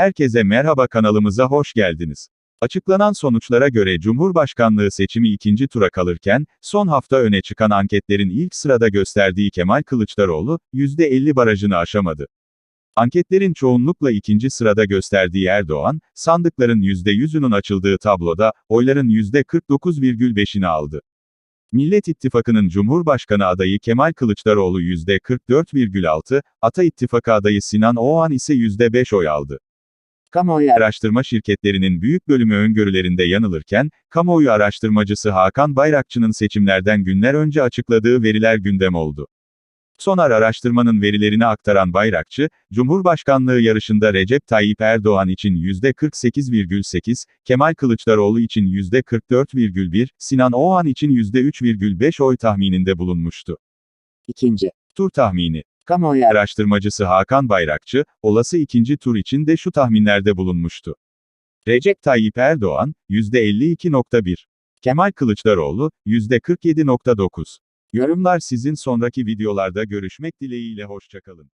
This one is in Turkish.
Herkese merhaba kanalımıza hoş geldiniz. Açıklanan sonuçlara göre Cumhurbaşkanlığı seçimi ikinci tura kalırken, son hafta öne çıkan anketlerin ilk sırada gösterdiği Kemal Kılıçdaroğlu, %50 barajını aşamadı. Anketlerin çoğunlukla ikinci sırada gösterdiği Erdoğan, sandıkların %100'ünün açıldığı tabloda, oyların %49,5'ini aldı. Millet İttifakı'nın Cumhurbaşkanı adayı Kemal Kılıçdaroğlu %44,6, Ata İttifakı adayı Sinan Oğan ise %5 oy aldı. Kamuoyu araştırma şirketlerinin büyük bölümü öngörülerinde yanılırken, kamuoyu araştırmacısı Hakan Bayrakçı'nın seçimlerden günler önce açıkladığı veriler gündem oldu. Sonar araştırmanın verilerini aktaran Bayrakçı, Cumhurbaşkanlığı yarışında Recep Tayyip Erdoğan için %48,8, Kemal Kılıçdaroğlu için %44,1, Sinan Oğan için %3,5 oy tahmininde bulunmuştu. İkinci. Tur tahmini Kamuoyu Araştırmacısı Hakan Bayrakçı, olası ikinci tur için de şu tahminlerde bulunmuştu. Recep Tayyip Erdoğan, %52.1. Kemal Kılıçdaroğlu, %47.9. Yorumlar sizin sonraki videolarda görüşmek dileğiyle hoşçakalın.